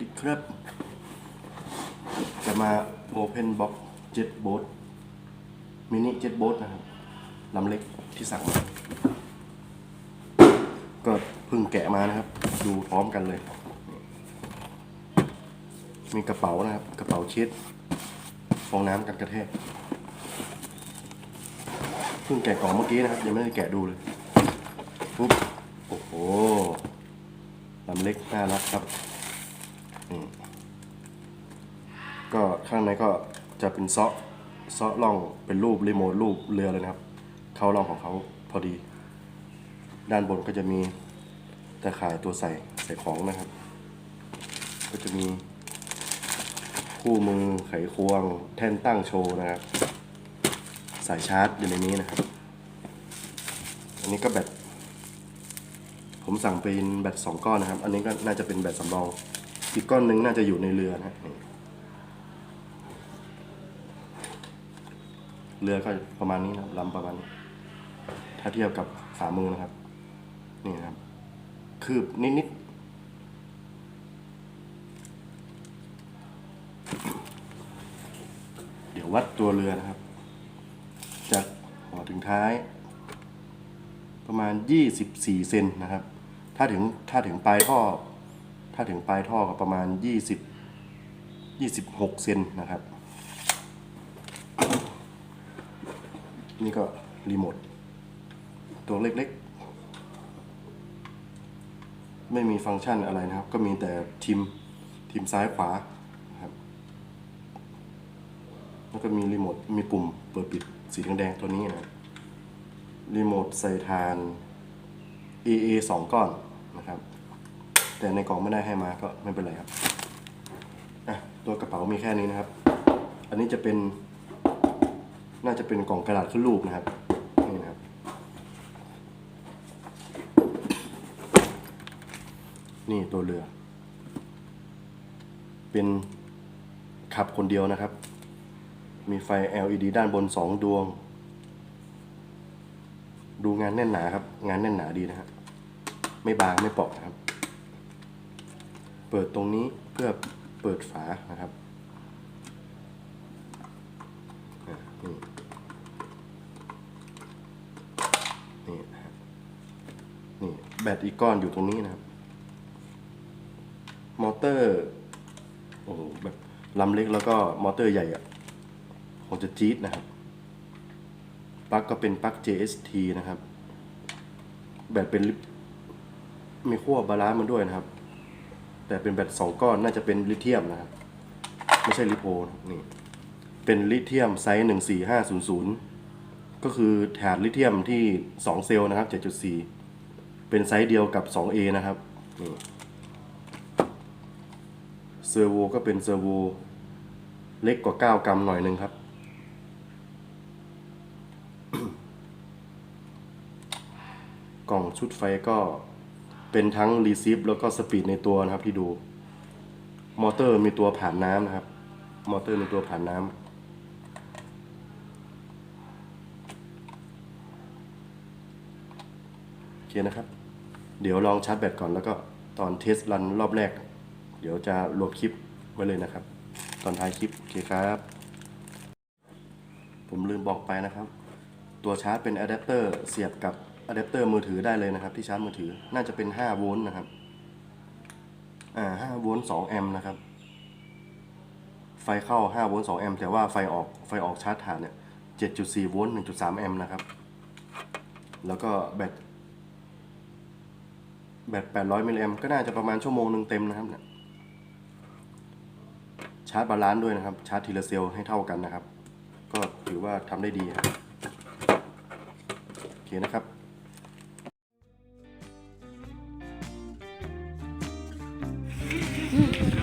ดีครับ จะมา Open Box Jet Boat มินิ Jet Boat นะครับลำเล็กที่สั่งมา ก็เพิ่งแกะมานะครับ ดูพร้อมกันเลย มีกระเป๋านะครับ กระเป๋าเช็ดฟองน้ำกันกระแทกเพิ่งแกะกล่องเมื่อกี้นะครับ ยังไม่ได้แกะดูเลยปุ๊บโอ้โหลำเล็กน่ารักครับ ก็ข้างในก็จะเป็นซาะซาะล่องเป็นรูปรีโมทรูปเรือเลยนะครับ เข้าร่องของเขาพอดี ด้านบนก็จะมีตะข่ายตัวใส่ใส่ของนะครับ ก็จะมีคู่มือไขควงแท่นตั้งโชว์นะครับ สายชาร์จอยู่ในนี้นะครับ อันนี้ก็แบตผมสั่งเป็นแบตสองก้อนนะครับ อันนี้ก็น่าจะเป็นแบตสำรอง อีกก้อนหนึ่งน่าจะอยู่ในเรือนะนี่เรือก็ประมาณนี้นะลำประมาณนี้ถ้าเทียบกับฝ่ามือนะครับ นี่นะครับ คืบนิดๆเดี๋ยววัดตัวเรือนะครับ จากหัวถึงท้าย ประมาณ 24 เซนนะครับ ถ้าถึงถ้าถึงปลายท่อ ถ้าถึงปลายท่อก็ประมาณ 20 26 เซนนะครับ นี่ก็รีโมทตัวเล็กๆ ไม่มีฟังก์ชันอะไรนะครับ ก็มีแต่ทิมทิมซ้ายขวานะครับ แล้วก็มีรีโมทมีปุ่มเปิดปิดสีแดงๆตัวนี้นะรีโมทใส่ทาน AA สองก้อนนะครับ แต่ในกล่องไม่ได้ให้มาก็ไม่เป็นไรครับอะตัวกระเป๋ามีแค่นี้นะครับ อันนี้จะเป็น น่าจะเป็นกล่องกระดาษขึ้นรูปนะครับนี่นะครับ นี่ตัวเรือ เป็นขับคนเดียวนะครับ มีไฟ LED ด้านบนสองดวง ดูงานแน่นหนาครับ งานแน่นหนาดีนะฮะไม่บางไม่เปราะนะครับ เปิดตรงนี้เพื่อเปิดฝานะครับนี่นี่นะฮะนี่แบตอีกก้อนอยู่ตรงนี้นะครับ มอเตอร์ โอ้โหแบบลำเล็กแล้วก็มอเตอร์ใหญ่อะคงจะจี๊ดนะครับปลั๊กก็เป็นปลั๊ก JST นะครับ แบตเป็นมีขั้วบาลานซ์มาด้วยนะครับ แต่เป็นแบตสองก้อนน่าจะเป็นลิเธียมนะครับ ไม่ใช่ลิโพนี่เป็นลิเธียมไซส์หนึ่งสี่ห้าศูนย์ศูนย์ก็คือถาดลิเธียมที่สองเซลล์นะครับเจ็ดจุดสี่เป็นไซส์เดียวกับ 2A นะครับนี่เซอร์โวก็เป็นเซอร์โวเล็กกว่า 9 กรัมหน่อยหนึ่งครับ กล่องชุดไฟก็ เป็นทั้งรีซิฟแล้วก็สปีดในตัวนะครับที่ดู มอเตอร์มีตัวผ่านน้ำนะครับ มอเตอร์มีตัวผ่านน้ำโอเคนะครับ เดี๋ยวลองชาร์จแบตก่อนแล้วก็ตอนเทสรันรอบแรก เดี๋ยวจะรวบคลิปไว้เลยนะครับ ตอนท้ายคลิป โอเคครับ ผมลืมบอกไปนะครับ ตัวชาร์จเป็นอะแดปเตอร์เสียบกับ อะแดปเตอร์มือถือได้เลยนะครับ ที่ชาร์จมือถือน่าจะเป็น 5 โวลต์นะครับ อ่า 5 โวลต์ 2 แอมป์นะครับ ไฟเข้า 5 โวลต์ 2 แอมป์แต่ว่าไฟออกไฟออกชาร์จฐานเนี่ย 7.4 โวลต์ 1.3 แอมป์นะครับ แล้วก็แบตแบต 800 มิลลิแอมป์ก็น่าจะประมาณชั่วโมงหนึ่งเต็มนะครับเนี่ยชาร์จบาลานซ์ด้วยนะครับ ชาร์จทีละเซลล์ให้เท่ากันนะครับ ก็ถือว่าทำได้ดีครับโอเคนะครับ hmm